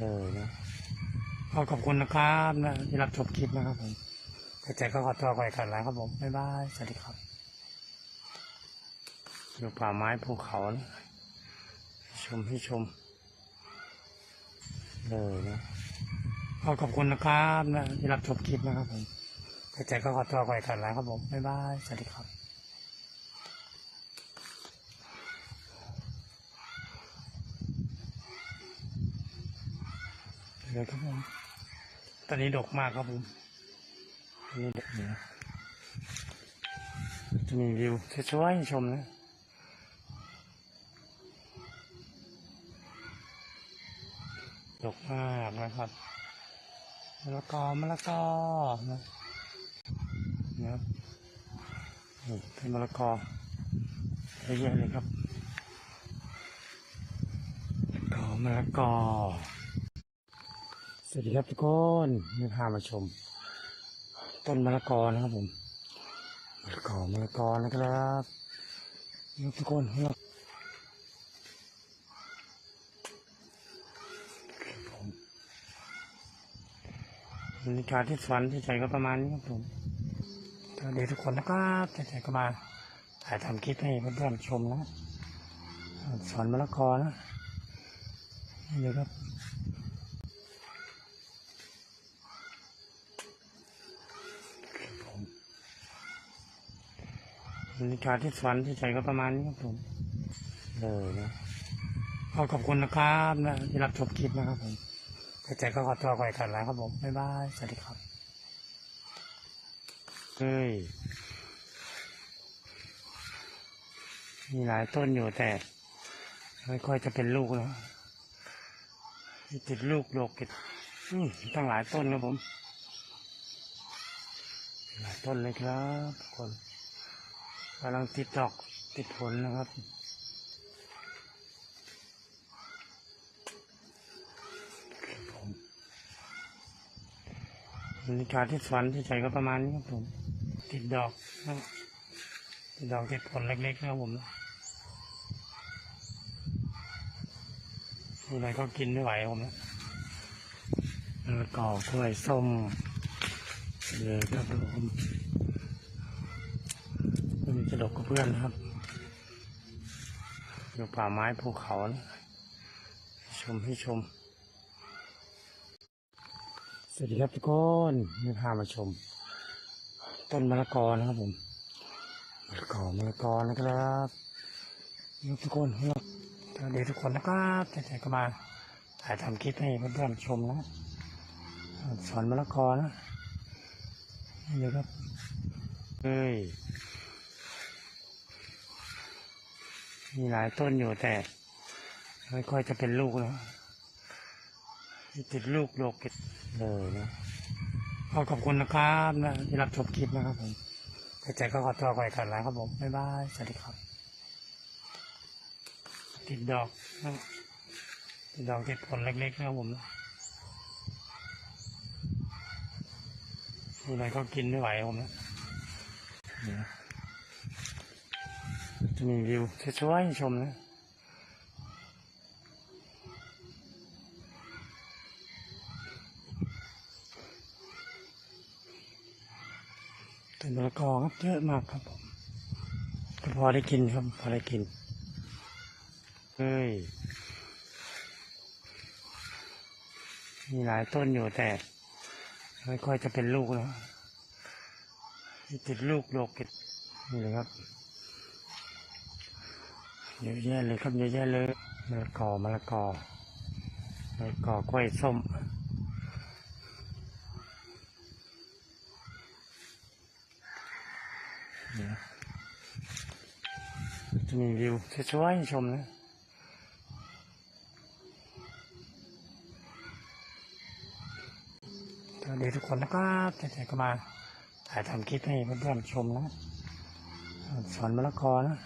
เลยนะขอขอบคุณนะครับนะที่รับชมคลิปนะครับผมกระจายก็ขอตัวไปกันแล้วครับผม บ๊ายบาย สวัสดีครับ อยู่ป่าไม้ภูเขานะให้ชมให้ชม เลยนะขอขอบคุณนะครับนะที่รับชมคลิปนะครับผมกระจายก็ขอตัวไปกันแล้วครับผม บ๊ายบาย สวัสดีครับ เลยครับผม ตอนนี้ดกมากครับผมตอนนี้ดกเยอะจะมีวิวสวยๆชมนะดกมากนะครับมะละกอมะละกอนะนะครับเป็นมะละกอเยอะเลยครับกอมะละกอ วัสดีครับทุกคนนี่พามาชม ต้นมะละกอนะครับผมมะละกอมะละกอนะครับนี่ทุกคนมะละครับรรยากาศที่สวนที่ใจก็ประมาณนี้ครับผมสวัสดีทุกคนนะครับที่ใจก็มาถ่ายทำคลิปให้เพื่อนๆชมนะสวนมะละกอนะนี่เลยครับ บรรยากาศที่สวนที่ใจก็ประมาณนี้ครับผมเลยนะขอขอบคุณนะครับนะที่รับชมคลิปนะครับผมกระจายก็ขอตัวไปกันแล้วครับผม บ๊ายบาย สวัสดีครับเฮ้ยมีหลายต้นอยู่แต่ไม่ค่อยจะเป็นลูกแล้วติดลูกโลกติดอืมตั้งหลายต้นครับผม หลายต้นเลยครับทุกคน กำลังติดดอกติดผลนะครับบผมบรรยากาศที่สวนที่ใจก็ประมาณนี้ครับผม ติดดอกติดดอกติดผลเล็กๆนะครับผมอะไรก็กินไม่ไหวผมนะมะละกอกล้วยส้มเลยครับผม ไม่มีกระดกกับเพื่อนนะครับ อยู่ป่าไม้ภูเขานะชมให้ชม สวัสดีครับทุกคนนี่พามาชม ต้นมะละกอนะครับผมมะละกอมะละกอนะครับทุกคนครับสวัสดีทุกคนนะครับใจๆก็มาถ่ายทำคลิปให้เพื่อนๆชมนะสอนมะละกอนะนี่เลยครับเฮ้ย มีหลายต้นอยู่แต่ไม่ค่อยจะเป็นลูกแล้วติดลูกโลกติดเลยนะขอขอบคุณนะครับนะที่รับชมคลิปนะครับผมกระจก็ขอตัวไปกันแล้วครับผม บ๊ายบาย สวัสดีครับ ติดดอกนะติดดอกติดผลเล็กๆนะครับผมมีอะไรก็กินไม่ไหวผมนะ จะมีวิวสวยๆชมนะต้นมะละกอครับเยอะมากครับผมก็พอได้กินครับ พอได้กิน เฮ้ย มีหลายต้นอยู่แต่ ไม่ค่อยจะเป็นลูกแล้วติดลูกโลกติดนี่เลยครับ เยอะแยะเลยครับเยอะแยะเลยมะละกอมะละกอมะละกอกล้วยส้มเนี่ยจะมีวิวสวยๆชมนะสวัสดีทุกคนนะครับใจๆก็มาถ่ายทำคลิปให้เพื่อนๆชมนะสอนมะละกอนะ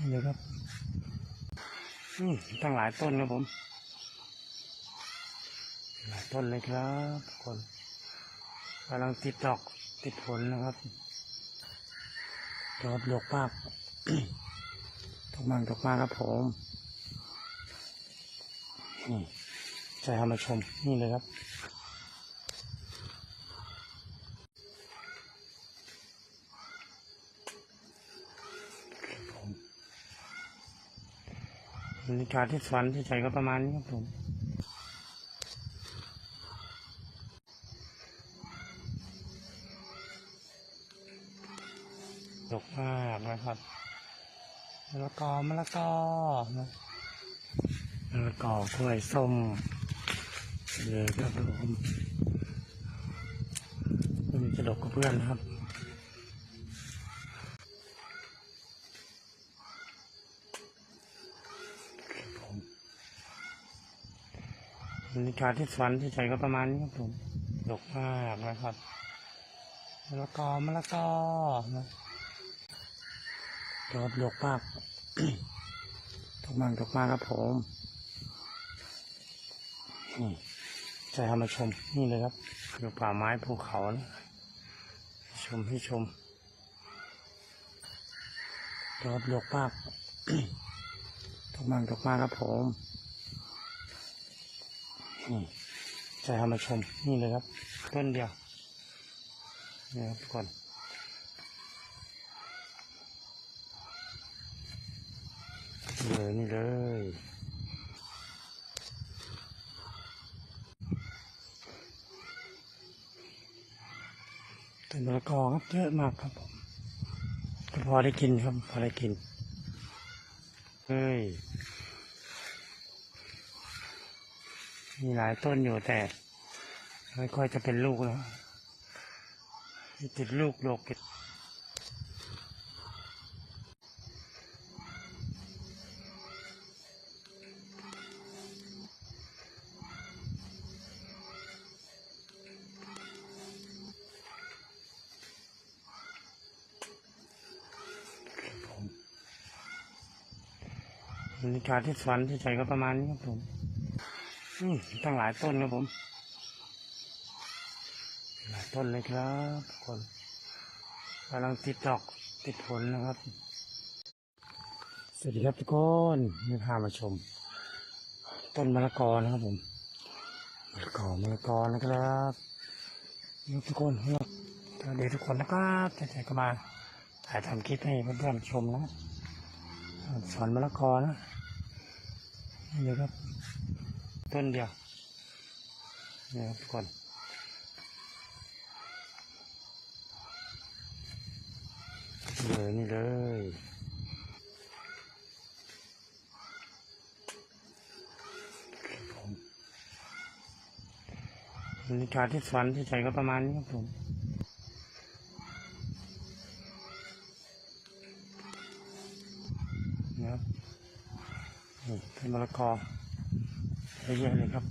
นี่เลยครับอืมตั้งหลายต้นครับผม หลายต้นเลยครับทุกคนกำลังติดดอกติดผลนะครับดอกดกมากดอกมากดอกมากครับผมนี่จะทำมาชมนี่เลยครับ บรรยากาศที่สวนที่ใจก็ประมาณนี้ครับผมดกมากนะครับมะละกอมะละกอมะละกอกล้วยส้มเลยครับผมมันจะดกกับเพื่อนนะครับ บรรยากาศที่สวนที่ใจก็ประมาณนี้ครับผมดกมากนะครับมะละกอมะละกอนะดกดกมากดกมากดกมากครับผมนี่จะทำมาชมนี่เลยครับอยู่ป่าไม้ภูเขานะให้ชมให้ชมดกดกมากดกมากดกมากครับผม นี่จะทำมาชมนี่เลยครับ ต้นเดียวนี่ครับทุกคนนี่เลยนี่เลยต้นมะละกอครับเยอะมากครับผมพอได้กินครับ พอได้กิน เฮ้ย มีหลายต้นอยู่แต่ไม่ค่อยจะเป็นลูกแล้วติดลูกโลกติดผมบรรยากาศที่สวนที่ใจก็ประมาณนี้ครับผม ตั้งหลายต้นครับผม หลายต้นเลยครับทุกคนกำลังติดดอกติดผลนะครับ สวัสดีครับทุกคนนี่พามาชม ต้นมะละกอนะครับผมมะละกอมะละกอนะครับทุกคนสวัสดีทุกคนนะครับใจๆก็มาถ่ายทำคลิปให้เพื่อนๆชมนะสอนมะละกอนะนี่ยครับ ต้นเดียวนี่ครับทุกคนนี่เลยนี่เลยผมบรรยากาศที่สวนที่ใจก็ประมาณนี้ครับผมนะครับนี่เป็นมะละกอ ยอะแยะเลยครับ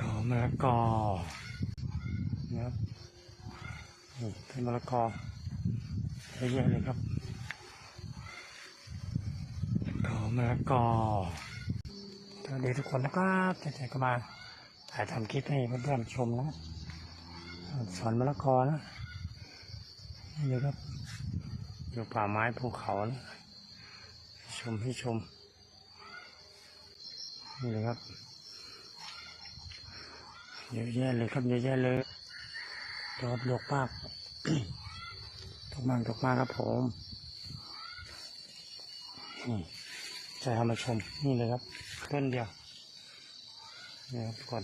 กอมะละกอนะครับนี่เป็นมะละกอเยอะแยะเลยครับกอมะละกอสวัสดีทุกคนนะครับใจๆก็มาถ่ายทำคลิปให้เพื่อนๆชมนะสอนมะละกอนะนี่เลยครับอยู่ป่าไม้ภูเขานะชมให้ชม นี่เลยครับเยอะแยะเลยครับเยอะแยะเลยดอกดกมากดกมากดกมากครับผมนี่จะทำมาชมนี่เลยครับต้นเดียวนี่ครับทุกคน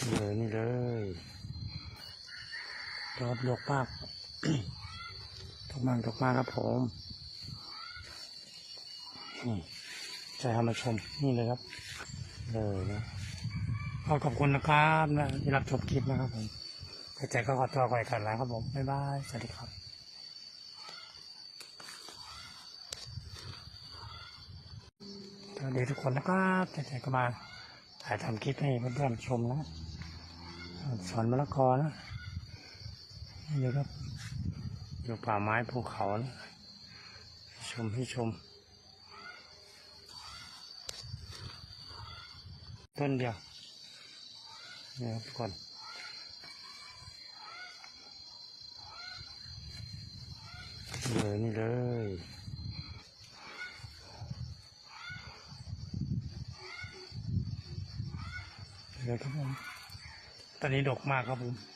นี่เลยนี่เลยดอกดกมากดกมากดกมากครับผม นี่จะทำมาชมนี่เลยครับเลยนะขอขอบคุณนะครับนะที่รับชมคลิปนะครับผมกระจก็ขอตัวไปกันแล้วครับผม บ๊ายบาย สวัสดีครับสวัสดีทุกคนนะครับกระจก็มาถ่ายทำคลิปให้เพื่อนๆชมนะสอนมะละกอนะนี่เลยครับอยู่ป่าไม้ภูเขานะชมให้ชม ต้นเดียวนี่ครับทุกคนเลยนี่เลยเลยครับผมตอนนี้ดกมากครับผม